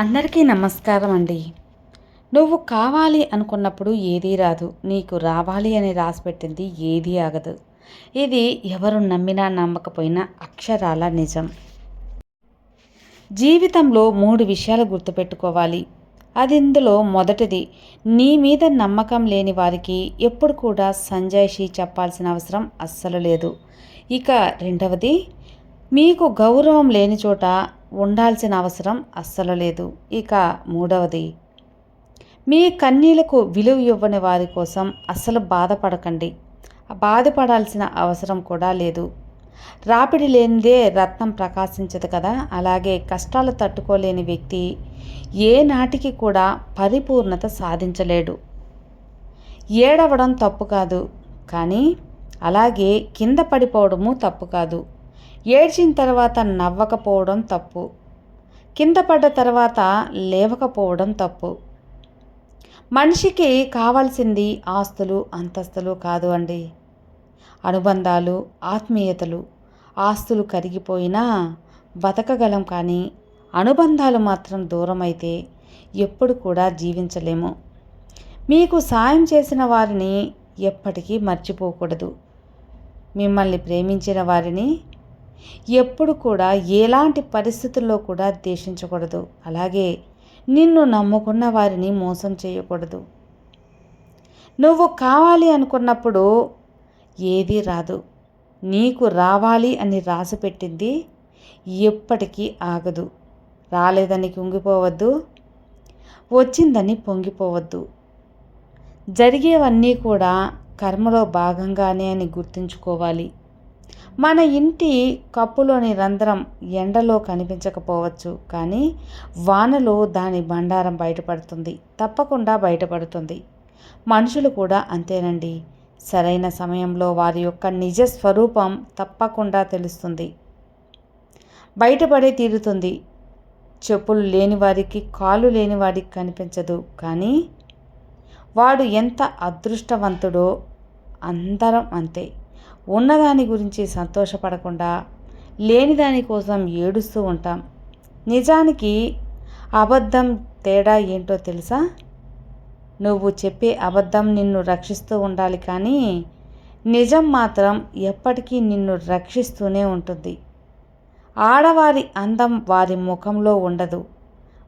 అందరికీ నమస్కారం అండి నువ్వు కావాలి అనుకున్నప్పుడు ఏదీ రాదు. నీకు రావాలి అని రాసిపెట్టింది ఏదీ ఆగదు. ఇది ఎవరు నమ్మినా నమ్మకపోయినా అక్షరాల నిజం. జీవితంలో మూడు విషయాలు గుర్తుపెట్టుకోవాలి. అది ఇందులో మొదటిది నీ మీద నమ్మకం లేని వారికి ఎప్పుడు కూడా సంజాయిషి చెప్పాల్సిన అవసరం అస్సలు లేదు. ఇక రెండవది మీకు గౌరవం లేని చోట ఉండాల్సిన అవసరం అస్సలు లేదు. ఇక మూడవది మీ కన్నీలకు విలువ ఇవ్వని వారి కోసం అస్సలు బాధపడకండి. బాధపడాల్సిన అవసరం కూడా లేదు. రాపిడి లేనిదే రత్నం ప్రకాశించదు కదా. అలాగే కష్టాలు తట్టుకోలేని వ్యక్తి ఏ నాటికి కూడా పరిపూర్ణత సాధించలేడు. ఏడవడం తప్పు కాదు. కానీ అలాగే కింద పడిపోవడము తప్పు కాదు. ఏడ్చిన తర్వాత నవ్వకపోవడం తప్పు. కింద పడ్డ తర్వాత లేవకపోవడం తప్పు. మనిషికి కావాల్సింది ఆస్తులు అంతస్తులు కాదు అండి. అనుబంధాలు ఆత్మీయతలు. ఆస్తులు కరిగిపోయినా బతకగలం కానీ అనుబంధాలు మాత్రం దూరమైతే ఎప్పుడు కూడా జీవించలేము. మీకు సాయం చేసిన వారిని ఎప్పటికీ మర్చిపోకూడదు. మిమ్మల్ని ప్రేమించిన వారిని ఎప్పుడు కూడా ఎలాంటి పరిస్థితుల్లో కూడా ద్వేషించకూడదు. అలాగే నిన్ను నమ్ముకున్న వారిని మోసం చేయకూడదు. నువ్వు కావాలి అనుకున్నప్పుడు ఏదీ రాదు. నీకు రావాలి అని రాసి పెట్టింది ఎప్పటికీ ఆగదు. రాలేదని కుంగిపోవద్దు. వచ్చిందని పొంగిపోవద్దు. జరిగేవన్నీ కూడా కర్మలో భాగంగానే అని గుర్తుంచుకోవాలి. మన ఇంటి కప్పులోని రంధ్రం ఎండలో కనిపించకపోవచ్చు కానీ వానలో దాని బండారం బయటపడుతుంది తప్పకుండా బయటపడుతుంది. మనుషులు కూడా అంతేనండి. సరైన సమయంలో వారి యొక్క నిజ స్వరూపం తప్పకుండా తెలుస్తుంది. బయటపడే తీరుతుంది. చెప్పులు లేని వారికి కాలు లేని వారికి కనిపించదు కానీ వాడు ఎంత అదృష్టవంతుడో అందరం అంతే. ఉన్నదాని గురించి సంతోషపడకుండా లేని దానికోసం ఏడుస్తూ ఉంటాం. నిజానికి అబద్ధం తేడా ఏంటో తెలుసా? నువ్వు చెప్పే అబద్ధం నిన్ను రక్షిస్తూ ఉండాలి కానీ నిజం మాత్రం ఎప్పటికీ నిన్ను రక్షిస్తూనే ఉంటుంది. ఆడవారి అందం వారి ముఖంలో ఉండదు.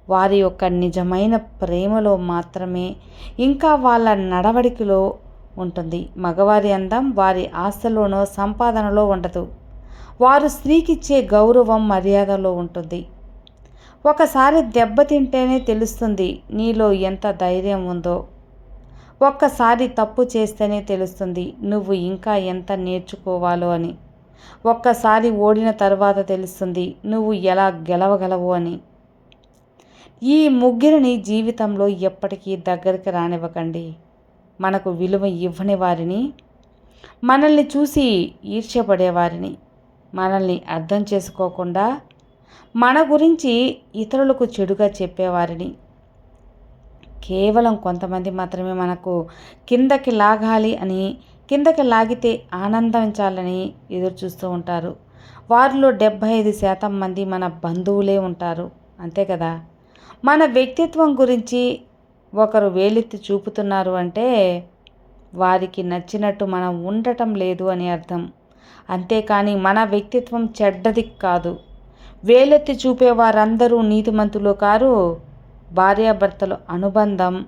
వారి యొక్క నిజమైన ప్రేమలో మాత్రమే ఇంకా వాళ్ళ నడవడికలో ఉంటుంది. మగవారి అందం వారి ఆస్తులోనో సంపాదనలో ఉండదు. వారు స్త్రీకిచ్చే గౌరవం మర్యాదలో ఉంటుంది. ఒకసారి దెబ్బతింటేనే తెలుస్తుంది నీలో ఎంత ధైర్యం ఉందో. ఒక్కసారి తప్పు చేస్తేనే తెలుస్తుంది నువ్వు ఇంకా ఎంత నేర్చుకోవాలో అని. ఒక్కసారి ఓడిన తర్వాత తెలుస్తుంది నువ్వు ఎలా గెలవగలవు అని. ఈ ముగ్గురిని జీవితంలో ఎప్పటికీ దగ్గరికి రానివ్వకండి. మనకు విలువ ఇవ్వని వారిని మనల్ని చూసి ఈర్ష్యపడేవారిని మనల్ని అర్థం చేసుకోకుండా మన గురించి ఇతరులకు చెడుగా చెప్పేవారిని కేవలం కొంతమంది మాత్రమే మనకు కిందకి లాగాలి అని కిందకి లాగితే ఆనందించాలని ఎదురు చూస్తూ ఉంటారు. వారిలో డెబ్భై ఐదు శాతం మంది మన బంధువులే ఉంటారు. అంతే కదా? మన వ్యక్తిత్వం గురించి ఒకరు వేలెత్తి చూపుతున్నారు అంటే వారికి నచ్చినట్టు మనం ఉండటం లేదు అని అర్థం. అంతేకాని మన వ్యక్తిత్వం చెడ్డది కాదు. వేలెత్తి చూపే వారందరూ నీతిమంతులు కారు భార్యాభర్తల అనుబంధం.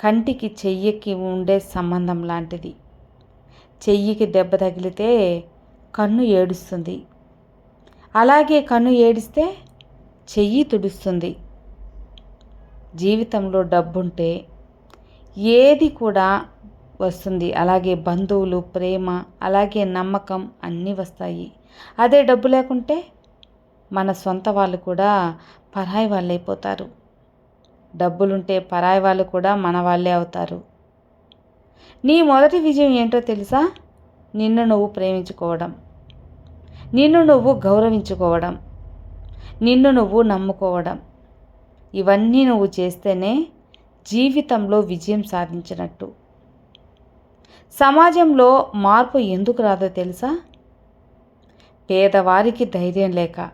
కంటికి చెయ్యికి ఉండే సంబంధం లాంటిది. చెయ్యికి దెబ్బ తగిలితే కన్ను ఏడుస్తుంది. అలాగే కన్ను ఏడిస్తే చెయ్యి తుడుస్తుంది. జీవితంలో డబ్బుంటే ఏది కూడా వస్తుంది. అలాగే బంధువులు ప్రేమ అలాగే నమ్మకం అన్నీ వస్తాయి. అదే డబ్బు లేకుంటే మన సొంత వాళ్ళు కూడా పరాయి వాళ్ళు అయిపోతారు డబ్బులుంటే పరాయి వాళ్ళు కూడా మన వాళ్ళే అవుతారు. నీ మొదటి విజయం ఏంటో తెలుసా? నిన్ను నువ్వు ప్రేమించుకోవడం. నిన్ను నువ్వు గౌరవించుకోవడం. నిన్ను నువ్వు నమ్ముకోవడం. ఇవన్నీ నువ్వు చేస్తేనే జీవితంలో విజయం సాధించినట్టు. సమాజంలో మార్పు ఎందుకు రాదో తెలుసా? పేదవారికి ధైర్యం లేక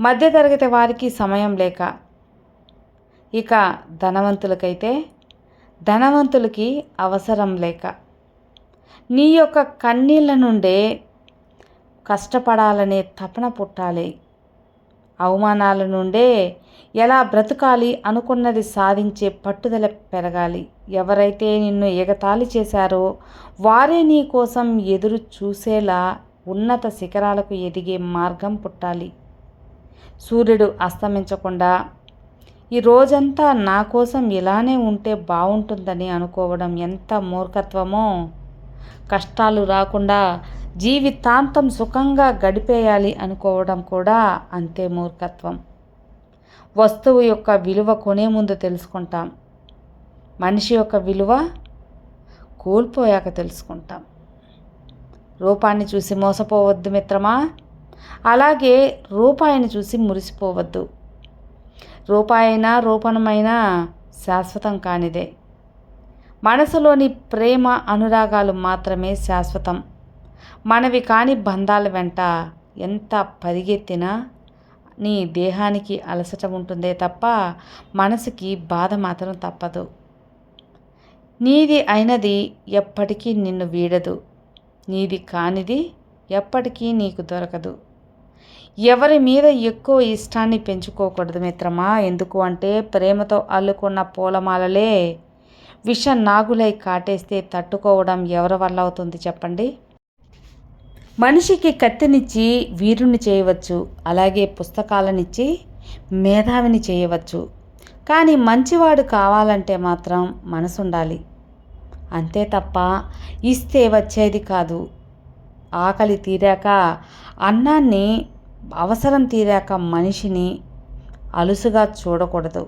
మధ్యతరగతి వారికి సమయం లేక. ఇక ధనవంతులకైతే ధనవంతులకి అవసరం లేక. నీ యొక్క కన్నీళ్ళ నుండే కష్టపడాలనే తపన పుట్టాలి. అవమానాల నుండే ఎలా బ్రతకాలి అనుకున్నది సాధించే పట్టుదల పెరగాలి. ఎవరైతే నిన్ను ఎగతాళి చేశారో వారే నీ కోసం ఎదురు చూసేలా ఉన్నత శిఖరాలకు ఎదిగే మార్గం పుట్టాలి. సూర్యుడు అస్తమించకుండా ఈ రోజంతా నా కోసం ఇలానే ఉంటే బాగుంటుందని అనుకోవడం ఎంత మూర్ఖత్వమో! కష్టాలు రాకుండా జీవితాంతం సుఖంగా గడిపేయాలి అనుకోవడం కూడా అంతే మూర్ఖత్వం. వస్తువు యొక్క విలువ కొనే ముందు తెలుసుకుంటాం. మనిషి యొక్క విలువ కోల్పోయాక తెలుసుకుంటాం. రూపాన్ని చూసి మోసపోవద్దు మిత్రమా? అలాగే రూపాయిని చూసి మురిసిపోవద్దు. రూపాయినా రూపణమైనా శాశ్వతం కానిదే. మనసులోని ప్రేమ అనురాగాలు మాత్రమే శాశ్వతం. మనవి కాని బంధాల వెంట ఎంత పరిగెత్తినా నీ దేహానికి అలసట ఉంటుందే తప్ప మనసుకి బాధ మాత్రం తప్పదు. నీది అయినది ఎప్పటికీ నిన్ను వీడదు. నీది కానిది ఎప్పటికీ నీకు దొరకదు. ఎవరి మీద ఎక్కువ ఇష్టాన్ని పెంచుకోకూడదు మిత్రమా. ఎందుకు అంటే ప్రేమతో అల్లుకున్న పూలమాలలే విష నాగులై కాటేస్తే తట్టుకోవడం ఎవరి వల్ల అవుతుంది చెప్పండి? మనిషికి కత్తినిచ్చి వీరుని చేయవచ్చు అలాగే పుస్తకాలనిచ్చి మేధావిని చేయవచ్చు. కానీ మంచివాడు కావాలంటే మాత్రం మనసు ఉండాలి అంతే తప్ప ఇస్తే వచ్చేది కాదు. ఆకలి తీరాక అన్నాన్ని అవసరం తీరాక మనిషిని అలుసుగా చూడకూడదు.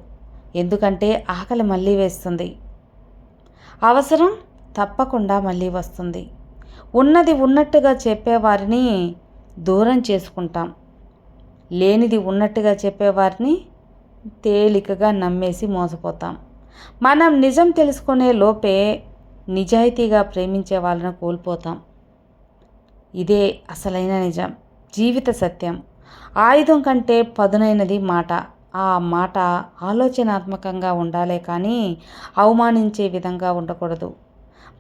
ఎందుకంటే ఆకలి మళ్ళీ వేస్తుంది. అవసరం తప్పకుండా మళ్ళీ వస్తుంది. ఉన్నది ఉన్నట్టుగా చెప్పేవారిని దూరం చేసుకుంటాం. లేనిది ఉన్నట్టుగా చెప్పేవారిని తేలికగా నమ్మేసి మోసపోతాం. మనం నిజం తెలుసుకునే లోపే నిజాయితీగా ప్రేమించే వాళ్ళను కోల్పోతాం. ఇదే అసలైన నిజం. జీవిత సత్యం. ఆయుధం కంటే పదునైనది మాట. ఆ మాట ఆలోచనాత్మకంగా ఉండాలే కానీ అవమానించే విధంగా ఉండకూడదు.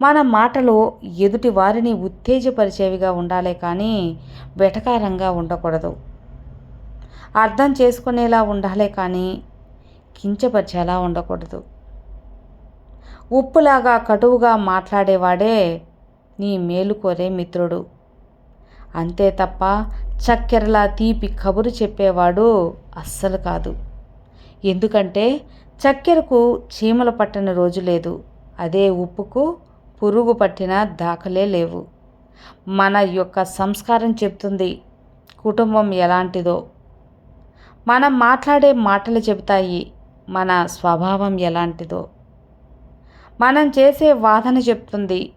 మన మాటలు ఎదుటి వారిని ఉత్తేజపరిచేవిగా ఉండాలే కానీ వెటకారంగా ఉండకూడదు. అర్థం చేసుకునేలా ఉండాలే కానీ కించపరిచేలా ఉండకూడదు. ఉప్పులాగా కటువుగా మాట్లాడేవాడే నీ మేలు కోరే మిత్రుడు. అంతే తప్ప చక్కెరలా తీపి కబురు చెప్పేవాడు అస్సలు కాదు. ఎందుకంటే చక్కెరకు చీమలు పట్టని రోజు లేదు. అదే ఉప్పుకు పురుగు పట్టిన దాఖలే లేవు. మన యొక్క సంస్కారం చెప్తుంది కుటుంబం ఎలాంటిదో. మనం మాట్లాడే మాటలు చెబుతాయి మన స్వభావం ఎలాంటిదో. మనం చేసే వాదన చెప్తుంది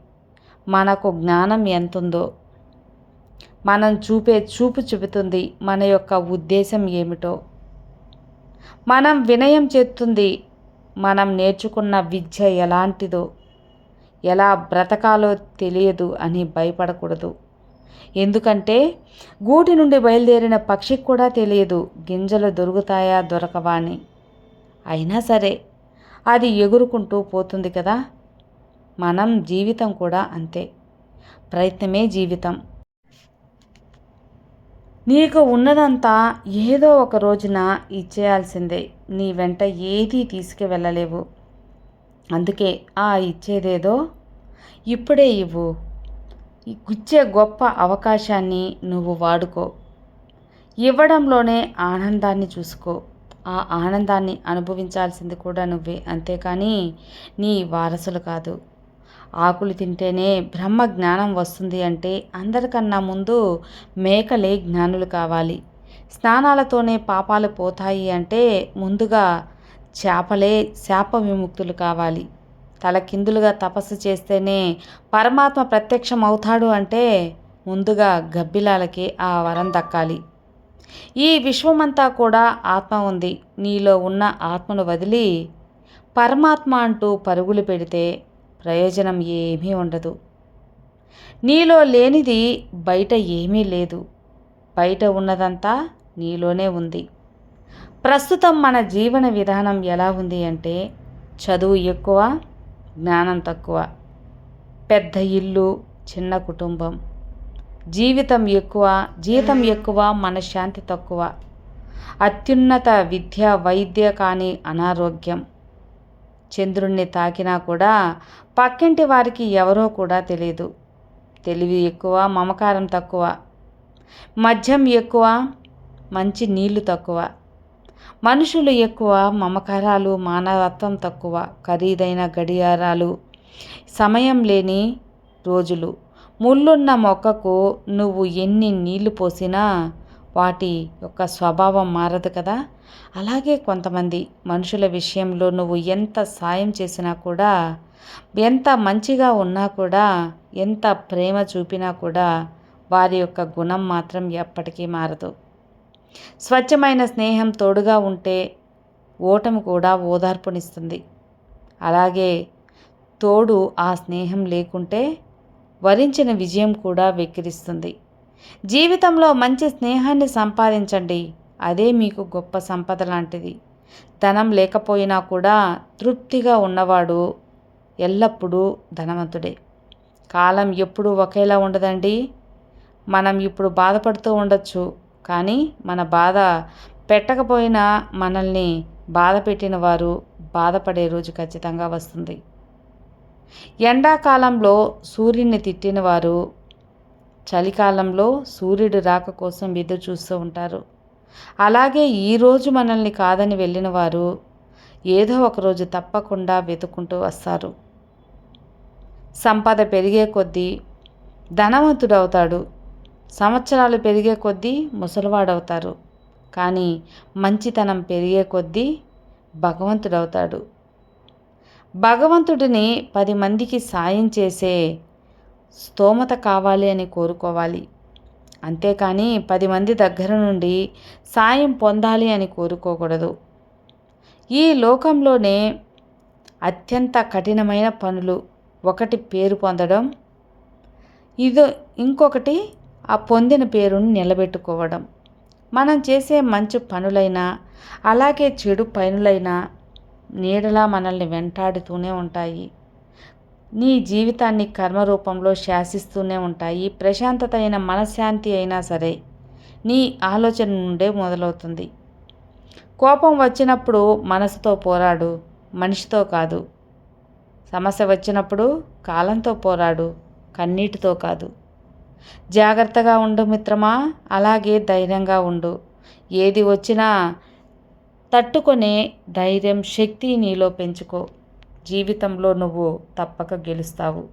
మనకు జ్ఞానం ఎంతుందో. మనం చూపే చూపు చెబుతుంది మన యొక్క ఉద్దేశం ఏమిటో. మనం వినయం చెప్తుంది మనం నేర్చుకున్న విద్య ఎలాంటిదో. ఎలా బ్రతకాలో తెలియదు అని భయపడకూడదు. ఎందుకంటే గూటి నుండి బయలుదేరిన పక్షికి కూడా తెలియదు గింజలు దొరుకుతాయా దొరకవా అని. అయినా సరే అది ఎగురుకుంటూ పోతుంది కదా. మనం జీవితం కూడా అంతే. ప్రయత్నమే జీవితం. నీకు ఉన్నదంతా ఏదో ఒక రోజున ఇచ్చేయాల్సిందే. నీ వెంట ఏదీ తీసుకువెళ్ళలేవు. అందుకే ఆ ఇచ్చేదేదో ఇప్పుడే ఇవ్వు. గుచ్చే గొప్ప అవకాశాన్ని నువ్వు వాడుకో. ఇవ్వడంలోనే ఆనందాన్ని చూసుకో. ఆ ఆనందాన్ని అనుభవించాల్సింది కూడా నువ్వే అంతేకాని నీ వారసులు కాదు. ఆకులు తింటేనే బ్రహ్మ జ్ఞానం వస్తుంది అంటే అందరికన్నా ముందు మేకలే జ్ఞానులు కావాలి. స్నానాలతోనే పాపాలు పోతాయి అంటే ముందుగా చేపలే శాప విముక్తులు కావాలి. తలకిందులుగా తపస్సు చేస్తేనే పరమాత్మ ప్రత్యక్షం అవుతాడు అంటే ముందుగా గబ్బిలాలకి ఆ వరం దక్కాలి. ఈ విశ్వమంతా కూడా ఆత్మ ఉంది. నీలో ఉన్న ఆత్మను వదిలి పరమాత్మ అంటూ పరుగులు పెడితే ప్రయోజనం ఏమీ ఉండదు. నీలో లేనిది బయట ఏమీ లేదు. బయట ఉన్నదంతా నీలోనే ఉంది. ప్రస్తుతం మన జీవన విధానం ఎలా ఉంది అంటే చదువు ఎక్కువ జ్ఞానం తక్కువ. పెద్ద ఇల్లు చిన్న కుటుంబం. జీవితం ఎక్కువ జీతం ఎక్కువ మనశ్శాంతి తక్కువ. అత్యున్నత విద్య వైద్య కానీ అనారోగ్యం. చంద్రుణ్ణి తాకినా కూడా పక్కింటి వారికి ఎవరో కూడా తెలియదు తెలివి ఎక్కువ మమకారం తక్కువ. మద్యం ఎక్కువ మంచి నీళ్ళు తక్కువ. మనుషులు ఎక్కువ మమకారాలు మానవత్వం తక్కువ ఖరీదైన గడియారాలు సమయం లేని రోజులు. ముళ్ళున్న మొక్కకు నువ్వు ఎన్ని నీళ్ళు పోసినా వాటి యొక్క స్వభావం మారదు కదా? అలాగే కొంతమంది మనుషుల విషయంలో నువ్వు ఎంత సాయం చేసినా కూడా ఎంత మంచిగా ఉన్నా కూడా ఎంత ప్రేమ చూపినా కూడా వారి యొక్క గుణం మాత్రం ఎప్పటికీ మారదు. స్వచ్ఛమైన స్నేహం తోడుగా ఉంటే ఓటమి కూడా ఓదార్పునిస్తుంది. అలాగే తోడు ఆ స్నేహం లేకుంటే వరించిన విజయం కూడా వెక్కిరిస్తుంది. జీవితంలో మంచి స్నేహాన్ని సంపాదించండి. అదే మీకు గొప్ప సంపద లాంటిది. ధనం లేకపోయినా కూడా తృప్తిగా ఉన్నవాడు ఎల్లప్పుడూ ధనవంతుడే. కాలం ఎప్పుడూ ఒకేలా ఉండదండి. మనం ఇప్పుడు బాధపడుతూ ఉండొచ్చు. కానీ మన బాధ పెట్టకపోయినా మనల్ని బాధ పెట్టిన వారు బాధపడే రోజు ఖచ్చితంగా వస్తుంది. ఎండాకాలంలో సూర్యుని తిట్టిన వారు చలికాలంలో సూర్యుడు రాక కోసం ఎదురు చూస్తూ ఉంటారు. అలాగే ఈరోజు మనల్ని కాదని వెళ్ళిన వారు ఏదో ఒకరోజు తప్పకుండా వెతుకుంటూ వస్తారు. సంపద పెరిగే కొద్దీ ధనవంతుడవుతాడు. సంవత్సరాలు పెరిగే కొద్దీ ముసలివాడవుతారు. కానీ మంచితనం పెరిగే కొద్దీ భగవంతుడవుతాడు. భగవంతుడిని పది మందికి సాయం చేసే స్తోమత కావాలి అని కోరుకోవాలి. అంతేకాని పది మంది దగ్గర నుండి సాయం పొందాలి అని కోరుకోకూడదు. ఈ లోకంలోనే అత్యంత కఠినమైన పనులు. ఒకటి పేరు పొందడం ఇదో ఇంకొకటి ఆ పొందిన పేరును నిలబెట్టుకోవడం. మనం చేసే మంచి పనులైనా అలాగే చెడు పనులైనా నీడలా మనల్ని వెంటాడుతూనే ఉంటాయి. నీ జీవితాన్ని కర్మ రూపంలో శాసిస్తూనే ఉంటాయి. ప్రశాంతత అయిన మనశ్శాంతి అయినా సరే నీ ఆలోచన నుండే మొదలవుతుంది. కోపం వచ్చినప్పుడు మనసుతో పోరాడు మనిషితో కాదు. సమస్య వచ్చినప్పుడు కాలంతో పోరాడు కన్నీటితో కాదు. జాగ్రత్తగా ఉండు మిత్రమా అలాగే ధైర్యంగా ఉండు. ఏది వచ్చినా తట్టుకునే ధైర్యం శక్తి నీలో పెంచుకో. జీవితంలో నువ్వు తప్పక గెలుస్తావు.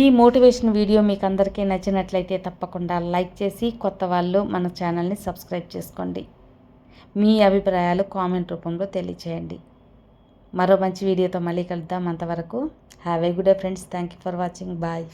ఈ మోటివేషన్ వీడియో మీకు అందరికీ నచ్చినట్లయితే తప్పకుండా లైక్ చేసి కొత్త వాళ్ళు మన ఛానల్ని సబ్స్క్రైబ్ చేసుకోండి. మీ అభిప్రాయాలు కామెంట్ రూపంలో తెలియచేయండి. మరో మంచి వీడియోతో మళ్ళీ కలుద్దాం. అంతవరకు have a good day friends thank you for watching bye